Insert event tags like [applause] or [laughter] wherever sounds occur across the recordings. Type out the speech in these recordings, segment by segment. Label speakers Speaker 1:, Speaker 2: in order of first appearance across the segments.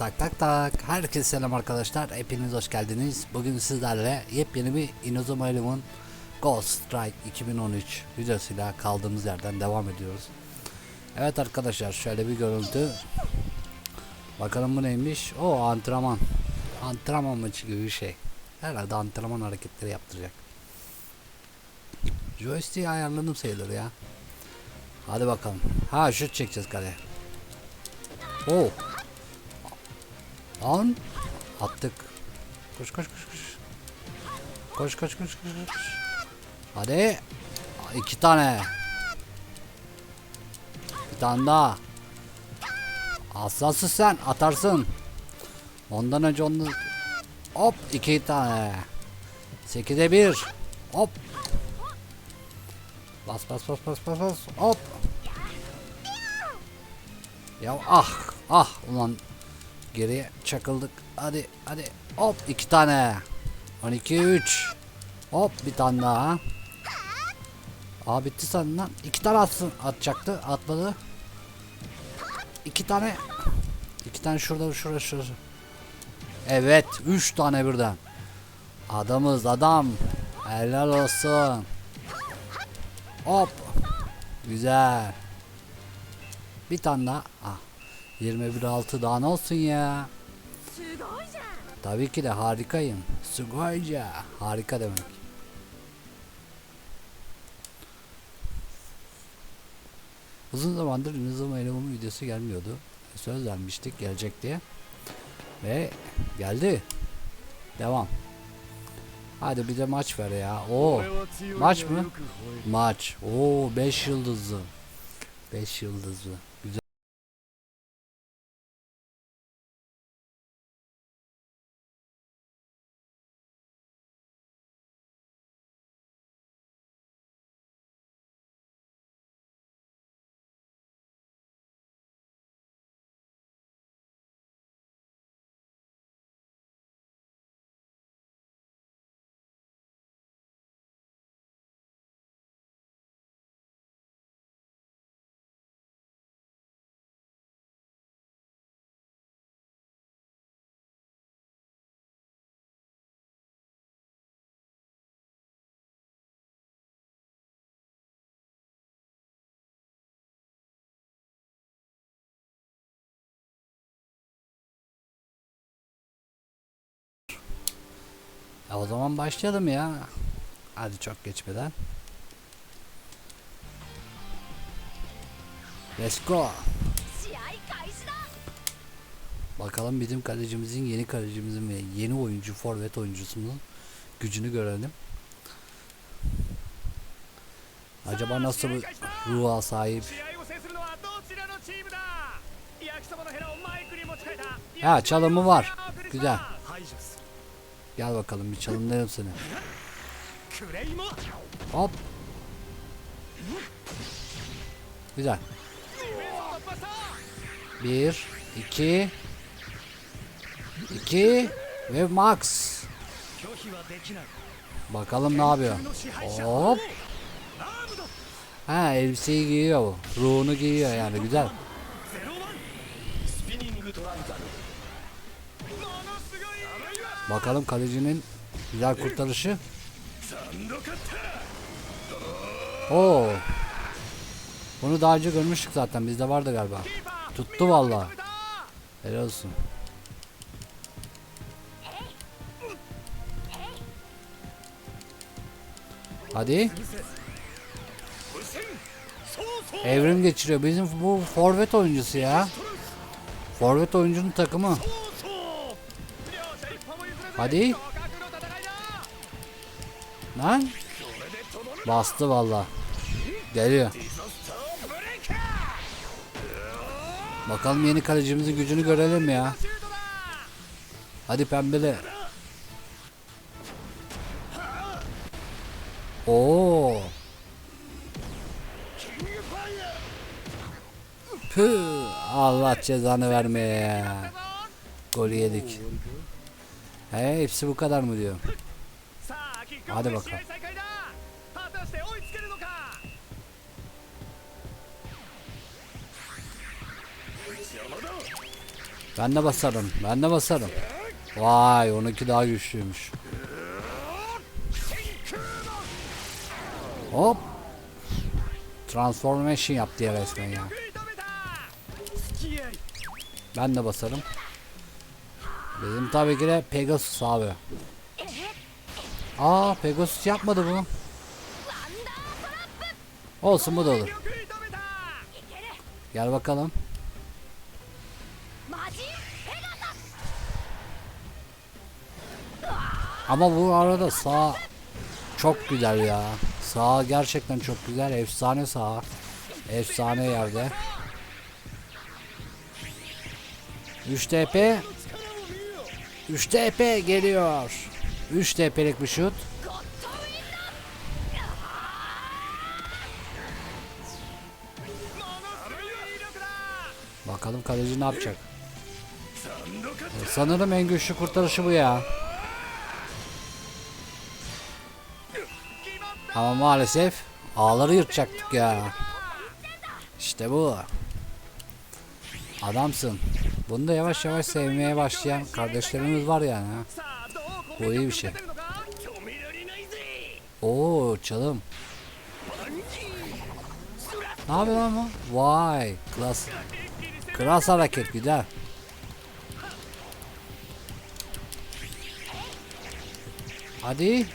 Speaker 1: Tak tak tak. Herkese selam arkadaşlar. Hepiniz hoş geldiniz. Bugün sizlerle yepyeni bir Inazuma Eleven Ghost Strike 2013 videosuyla kaldığımız yerden devam ediyoruz. Evet arkadaşlar şöyle bir görüntü. Bakalım bu neymiş? O antrenman. Antrenman maçı gibi bir şey. Herhalde antrenman hareketleri yaptıracak. Joystick'i ayarladım sayılır ya. Hadi bakalım. Ha şut çekeceğiz kaleye. Oo. An attık. Koş koş koş koş. Koş koş koş koş. Hadi. iki tane. Bir tane daha. Hassasın sen atarsın. Ondan önce onu hop iki tane. Sekide bir. Hop. Bas bas bas bas bas bas. Hop. Ya ah ah ulan Geriye çakıldık. Hadi hadi. Hop iki tane. 12 3. Hop bir tane daha. Aa bitti sandım lan. İki tane atsın atacaktı. Atladı. İki tane. İki tane şurada şurada şurada. Evet. Üç tane birden. Adamız adam. Helal olsun. Hop. Güzel. Bir tane daha. Ah. 21.6 daha ne olsun ya? Tabii ki de harikayım. Sugoyca. Harika demek. Uzun zamandır Nizam Eleman'ın videosu gelmiyordu. Söz vermiştik gelecek diye. Ve geldi. Devam. Hadi bir de maç ver ya. Oo. Maç mı? Maç. Oo 5 yıldızlı. 5 yıldızlı. Ya o zaman başlayalım ya. Hadi çok geçmeden. Let's go. Bakalım bizim kalecimizin, yeni kalecimizin ve yeni oyuncu, forvet oyuncusunun gücünü görelim. Acaba nasıl bir ruha sahip? Ha çalımı var. Güzel. Gel bakalım bir çalımlayalım seni. Hop. Güzel. Bir, iki, iki ve max. Bakalım ne yapıyor. Hop. Ha elbiseyi giyiyor bu. Ruhunu giyiyor yani güzel. Bakalım kalecinin güzel kurtarışı. Oo. Bunu daha önce görmüştük zaten. Bizde vardı galiba. Tuttu valla. Helal olsun. Hadi. Evrim geçiriyor. Bizim bu forvet oyuncusu ya. Forvet oyuncunun takımı. Hadi. Lan. Bastı valla. Geliyor. Bakalım yeni kalecimizin gücünü görelim ya. Hadi pembele. Oo. Püh. Allah cezanı vermeye. Golü yedik. He hepsi bu kadar mı diyor. Hadi bakalım. Ben de basarım. Ben de basarım. Vay onunki daha güçlüymüş. Hop. Transformation yaptı ya resmen ya. Ben de basarım. Bizim tabii ki de Pegasus abi. Aa Pegasus yapmadı bunu. Olsun bu da olur. Gel bakalım. Ama bu arada sağ çok güzel ya. Sağ gerçekten çok güzel. Efsane sağ. Efsane yerde. 3 TP 3 TP geliyor. 3 TP'lik bir şut. Bakalım kaleci ne yapacak. Sanırım en güçlü kurtarışı bu ya. Ama maalesef ağları yırtacaktık ya. İşte bu. Adamsın. Bunu da yavaş yavaş sevmeye başlayan kardeşlerimiz var yani. Ha.
Speaker 2: Bu iyi bir şey.
Speaker 1: Oo çalım. Ne yapıyor lan bu? Vay klas. Klas hareket güzel. Hadi.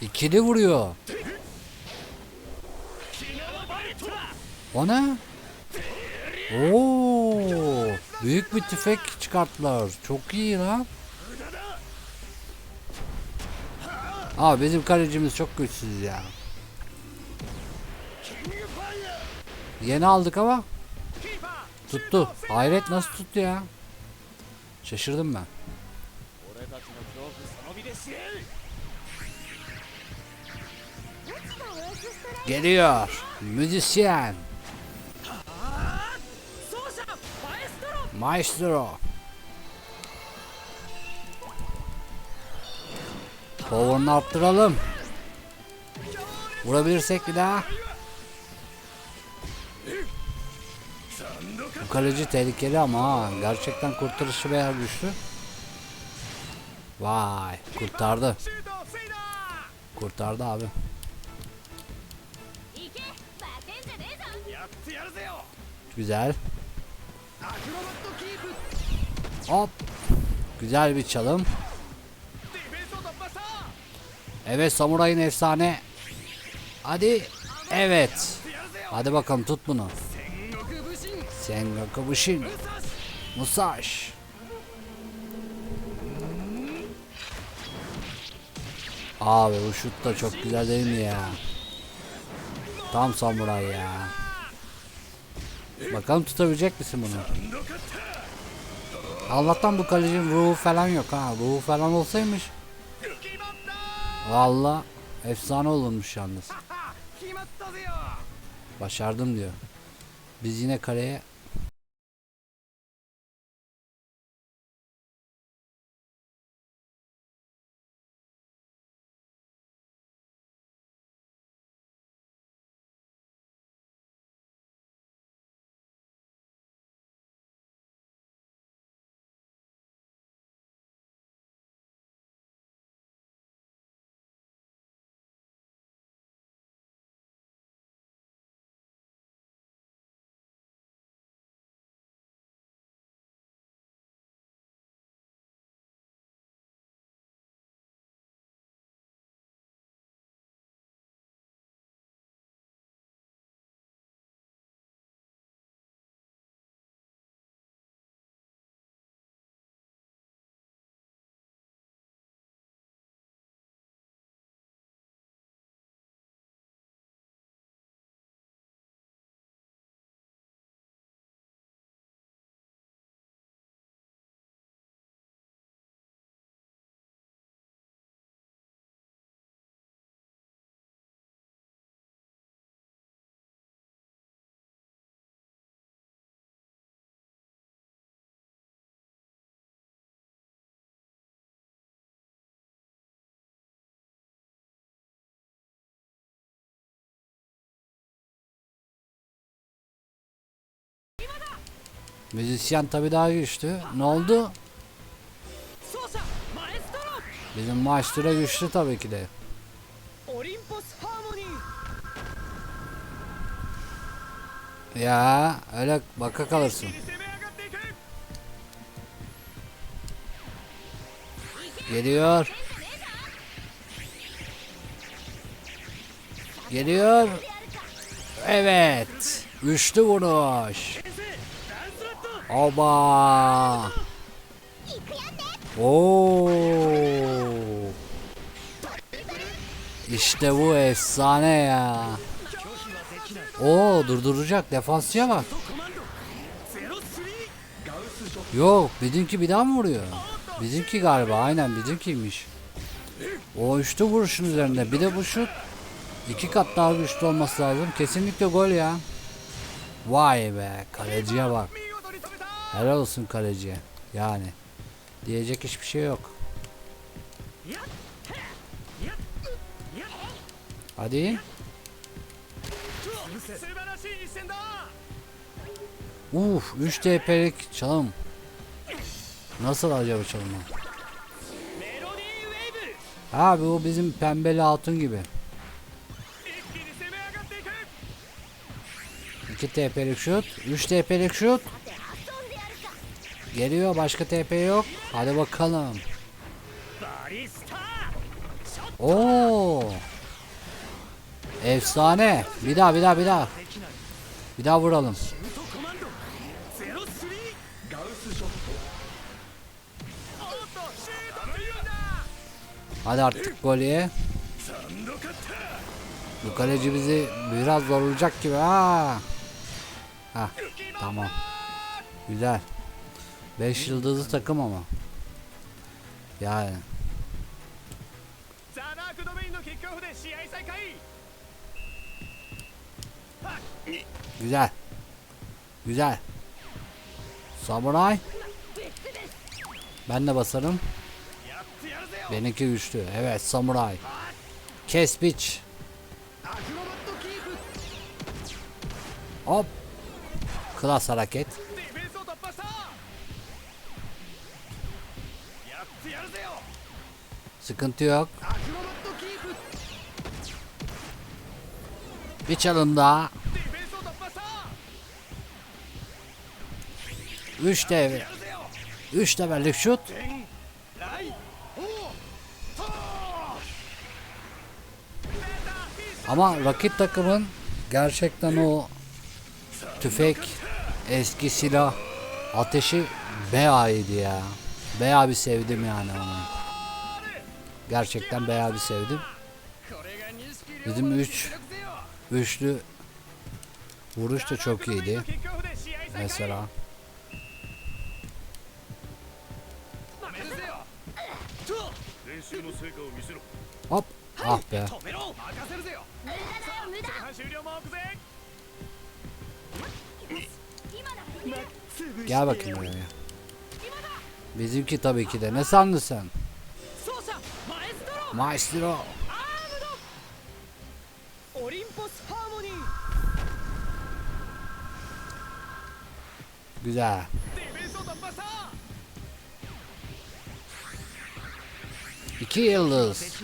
Speaker 1: İkili vuruyor. O ne? Oo, büyük bir tüfek çıkarttılar. Çok iyi lan. Aa bizim kalecimiz çok güçsüz ya. Yeni aldık ama tuttu. Hayret nasıl tuttu ya? Şaşırdım ben. Geliyor. Müzisyen. Maestro. Power'ını arttıralım. Vurabilirsek bir daha. Bu kaleci tehlikeli ama ha. Gerçekten kurtarışı veya güçlü. Vay kurtardı. Kurtardı abi. Güzel. Hop. Güzel bir çalım. Evet samurayın efsane. Hadi. Evet. Hadi bakalım tut bunu. Sengoku Bushin. Musash. Abi bu şut da çok güzel değil mi ya? Tam samuray ya. Bakalım tutabilecek misin bunu? Allah'tan bu kalecinin ruhu falan yok ha. Ruhu falan olsaymış. Valla efsane olurmuş yalnız. Başardım diyor. Biz yine kaleye Müzisyen tabi daha güçlü. Ne oldu? Bizim maestro güçlü tabii ki de. Ya öyle baka kalırsın. Geliyor. Geliyor. Evet. Güçlü vuruş. Oba. Oo. İşte bu efsane ya. Oo durduracak defansçıya bak. Yok bizimki bir daha mı vuruyor? Bizimki galiba aynen bizimkiymiş. O üçlü vuruşun üzerinde bir de bu şut. iki kat daha güçlü olması lazım. Kesinlikle gol ya. Vay be kaleciye bak. Helal olsun kaleciye. Yani. Diyecek hiçbir şey yok. Hadi. Uf 3 TP'lik çalım. Nasıl acaba
Speaker 2: çalımı?
Speaker 1: Abi o bizim pembeli hatun gibi. 2 TP'lik şut, 3 TP'lik şut. Geliyor başka TP yok. Hadi bakalım. Oo. Efsane. Bir daha bir daha bir daha. Bir daha vuralım. Hadi artık
Speaker 2: golye.
Speaker 1: Bu kaleci bizi biraz zorlayacak gibi. Ha. Ha. Tamam. Güzel. 5 yıldızlı takım ama. Yani. Güzel. Güzel. Samuray. Ben de basarım. Benimki güçlü. Evet samuray. Kes biç. Hop. Klas hareket. Sıkıntı yok. Bir çalım daha. 3
Speaker 2: devre.
Speaker 1: 3 devirlik şut. Ama rakip takımın gerçekten o tüfek eski silah ateşi bayağı iyiydi ya. Bayağı bir sevdim yani onu. Gerçekten bayağı bir sevdim. Dedim 3
Speaker 2: üç,
Speaker 1: üçlü vuruş da çok iyiydi. Mesela. Hop. Ah be. Gel bakayım buraya. Bizimki tabii ki de. Ne sandın sen? Maestro. Güzel. İki yıldız.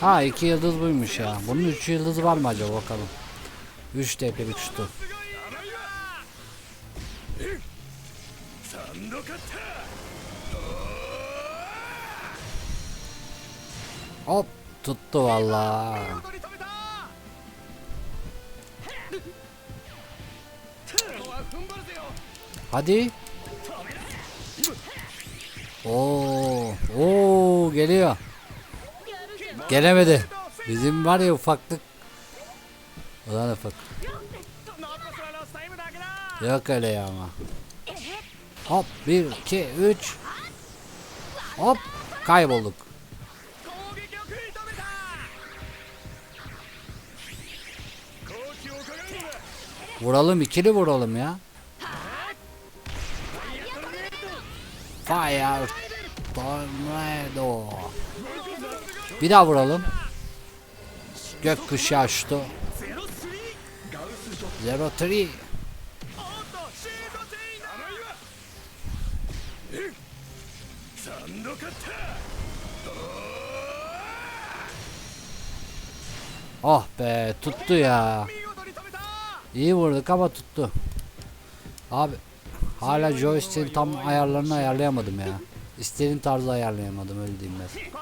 Speaker 1: Ha iki yıldız buymuş ya. Bunun üç yıldız var mı acaba bakalım. Üç tepelik şutu. Hop tuttu valla. Hadi. Oo, oo geliyor. Gelemedi. Bizim var ya ufaklık. Ulan ufak. Yok öyle ya ama. Hop 1 2 3 Hop kaybolduk. Vuralım ikili vuralım ya. Fire Tornado. Bir daha vuralım. Gökkuşağı
Speaker 2: açtı.
Speaker 1: Zero
Speaker 2: three.
Speaker 1: Oh be tuttu ya. İyi vurduk ama tuttu. Abi hala joystick'in tam ayarlarını ayarlayamadım ya. İstediğim tarzı ayarlayamadım öyle diyeyim ben.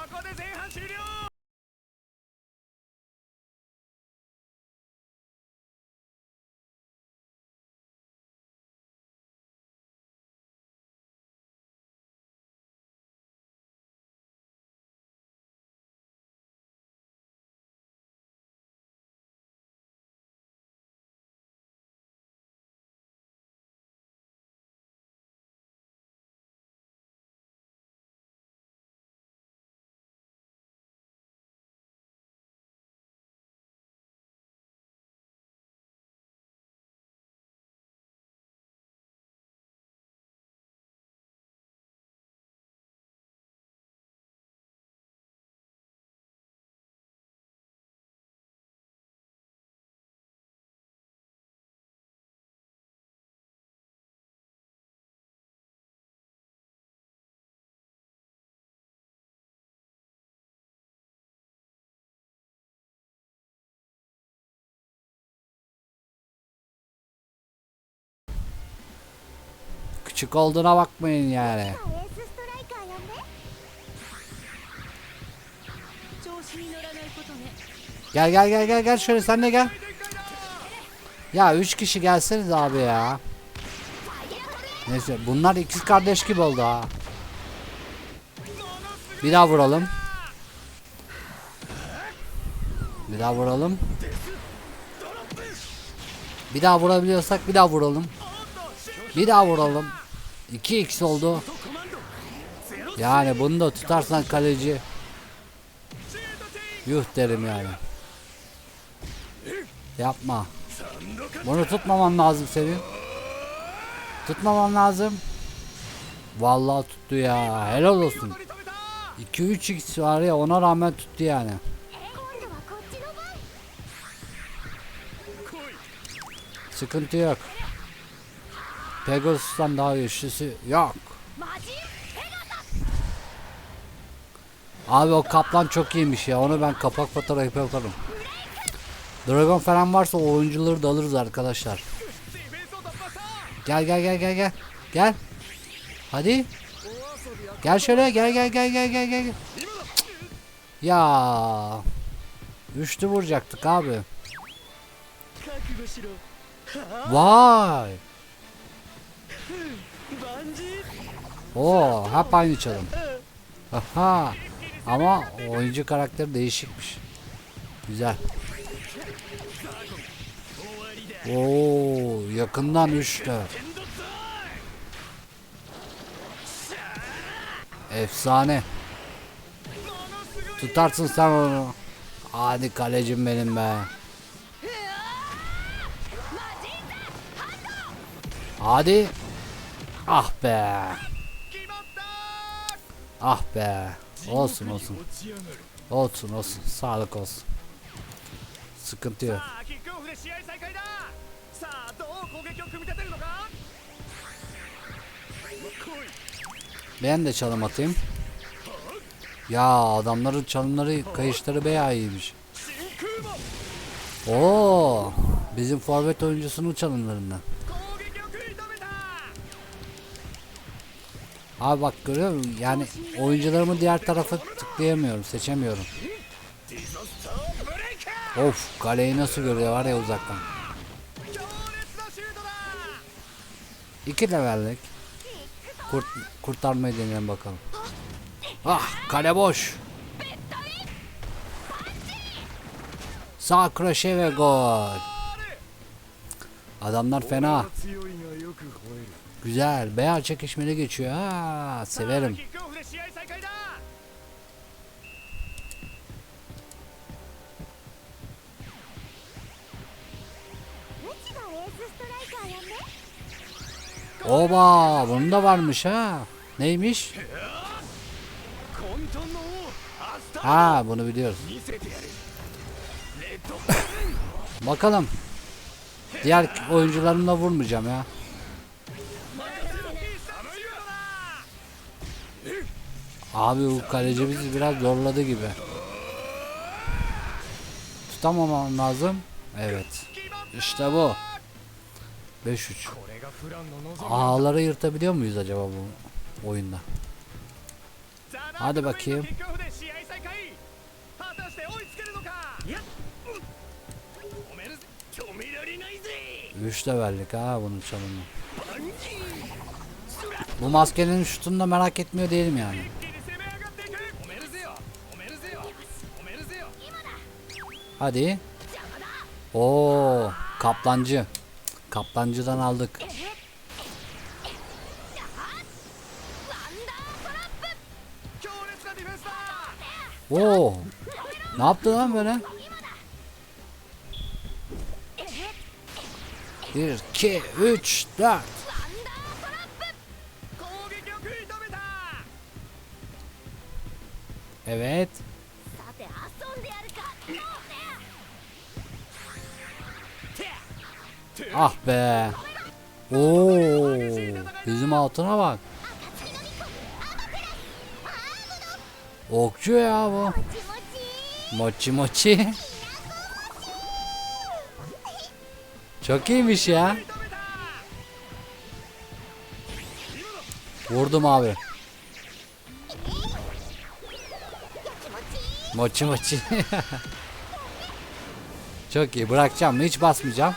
Speaker 1: Küçük olduğuna bakmayın yani. Gel gel gel gel gel şöyle sen de gel. Ya üç kişi gelseniz abi ya. Neyse bunlar ikiz kardeş gibi oldu ha. Bir daha vuralım. Bir daha vuralım. Bir daha vurabiliyorsak bir daha vuralım. Bir daha vuralım. 2x oldu. Yani bunu da tutarsan kaleci yuh derim yani. Yapma. Bunu tutmaman lazım senin. Tutmaman lazım. Vallahi tuttu ya. Helal olsun. 2-3x var ya ona rağmen tuttu yani. Sıkıntı yok. Pegasus'tan daha güçlüsü yok. Abi o kaplan çok iyiymiş ya. Onu ben kapak fotoğrafı yaparım. Dragon falan varsa oyuncuları da alırız arkadaşlar. Gel gel gel gel gel. Gel. Hadi. Gel şöyle gel gel gel gel gel gel. Ya. Üçlü vuracaktık abi. Vay. Oo, hep aynı çalım. Aha. Ama oyuncu karakteri değişikmiş. Güzel. Oo, yakından üçlü. Efsane. Tutarsın sen onu. Hadi kalecim benim be. Hadi. Ah be. Ah be. Olsun olsun. Olsun olsun. Sağlık olsun. Sıkıntı yok. Ben de çalım atayım. Ya adamların çalımları kayışları bayağı iyiymiş. Oo, bizim forvet oyuncusunun çalımlarından. Abi bak görüyor musun? Yani oyuncularımı diğer tarafa tıklayamıyorum, seçemiyorum. Of, kaleyi nasıl görüyor var ya uzaktan. İki levellik. Kurt, kurtarmayı deneyelim bakalım. Ah, kale boş. Sağ kroşe ve gol. Adamlar fena. Güzel. Beyaz çekişmeli geçiyor. Ha, severim. Oba, bunun da varmış ha. Neymiş? Ha, bunu biliyoruz. Bakalım. Diğer oyuncularımla vurmayacağım ya. Abi bu kaleci bizi biraz zorladı gibi. Tutamamam lazım. Evet. İşte bu. 5-3. Ağları yırtabiliyor muyuz acaba bu oyunda? Hadi bakayım. Üç de verdik ha bunun çalımı. Bu maskenin şutunu da merak etmiyor değilim yani. Hadi. Oo, kaplancı. Kaplancıdan aldık. Oo. Ne yaptı lan böyle?
Speaker 2: Bir, iki, üç, dört.
Speaker 1: Evet. Ah be. Oo, bizim altına bak. Okçu ya bu. Mochi mochi. Çok iyiymiş ya. Vurdum abi. Mochi mochi. [laughs] Çok iyi bırakacağım hiç basmayacağım.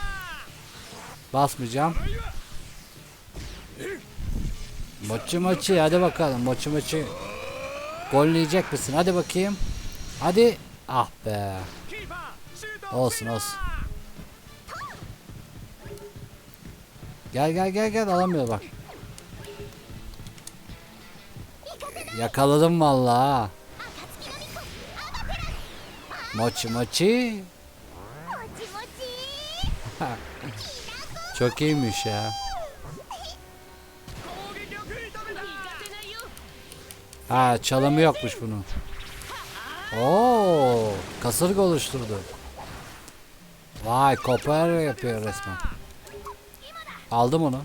Speaker 1: Basmayacağım. Maçı maçı hadi bakalım. Maçı maçı. Golleyecek misin? Hadi bakayım. Hadi. Ah be. Olsun olsun. Gel gel gel gel alamıyor bak. Yakaladım vallahi.
Speaker 3: Maçı maçı.
Speaker 1: Çok iyiymiş ya. Ha çalımı yokmuş bunun. Oo, kasırga oluşturdu. Vay kopar yapıyor resmen. Aldım onu.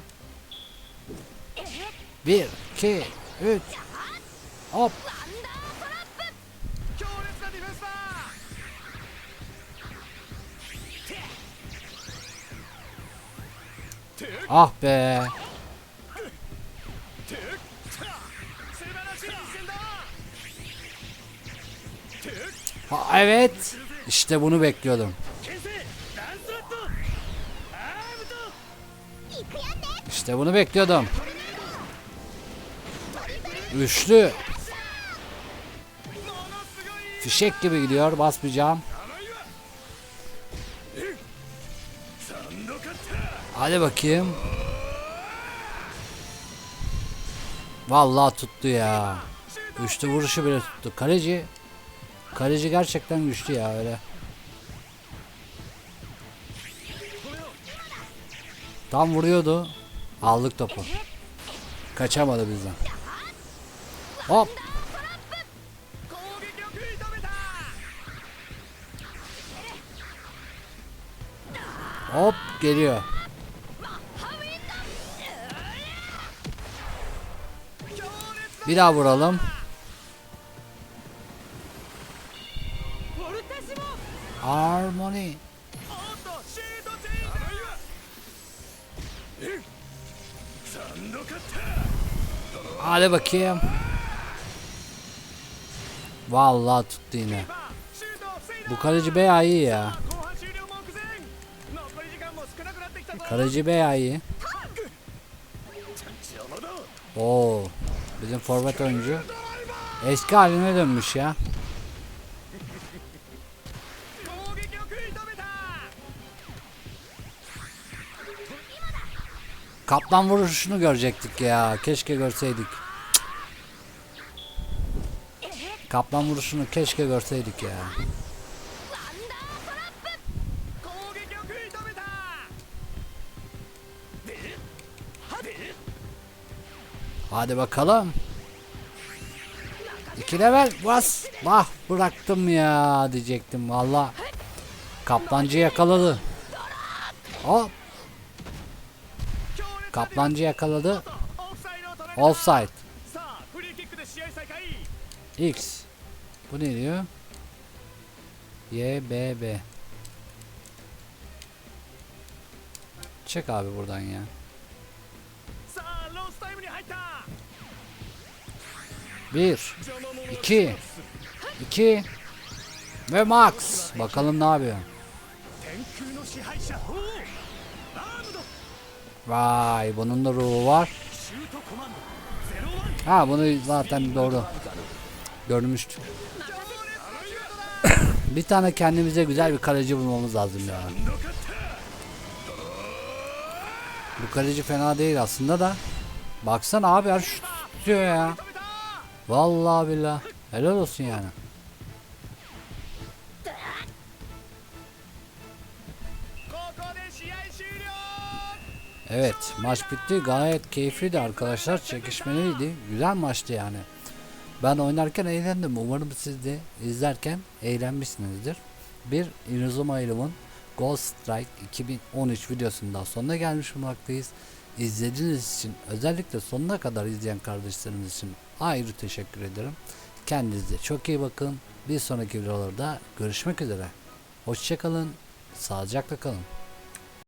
Speaker 1: Bir, iki, üç. Hop. Ah be. Ha, evet. İşte bunu bekliyordum. İşte bunu bekliyordum. Üçlü. Fişek gibi gidiyor basmayacağım. Hadi bakayım. Vallahi tuttu ya. Üçlü vuruşu bile tuttu. Kaleci Kaleci gerçekten güçlü ya öyle. Tam vuruyordu. Aldık topu. Kaçamadı bizden. Hop. Hop geliyor. Bir daha vuralım. Harmony. Hadi bakayım. Vallahi tuttu yine. Bu kaleci bayağı iyi ya. Kaleci bayağı iyi. Oo. Bizim forvet oyuncu. Eski haline dönmüş ya. Kaplan vuruşunu görecektik ya. Keşke görseydik. Cık. Kaplan vuruşunu keşke görseydik ya. Hadi bakalım. İki level bas. Bah bıraktım ya diyecektim valla. Kaplancı yakaladı. Hop. Kaplancı yakaladı. Offside. X. Bu ne diyor? Y, B, B. Çek abi buradan ya. Bir. iki, iki Ve Max. Bakalım ne yapıyor. Vay bunun da ruhu var. Ha bunu zaten doğru. Görmüştük. [coughs] bir tane kendimize güzel bir kaleci bulmamız lazım ya.
Speaker 2: Yani.
Speaker 1: Bu kaleci fena değil aslında da. Baksana abi her şut tutuyor ya. Vallahi billah. Helal olsun yani. Evet maç bitti. Gayet keyifliydi arkadaşlar. Çekişmeliydi. Güzel maçtı yani. Ben oynarken eğlendim. Umarım siz de izlerken eğlenmişsinizdir. Bir Inazuma Eleven Gold Strike 2013 videosunun daha sonuna gelmiş bulmaktayız izlediğiniz için özellikle sonuna kadar izleyen kardeşlerimiz için ayrı teşekkür ederim. Kendinize çok iyi bakın. Bir sonraki videolarda görüşmek üzere. Hoşçakalın. Sağlıcakla kalın.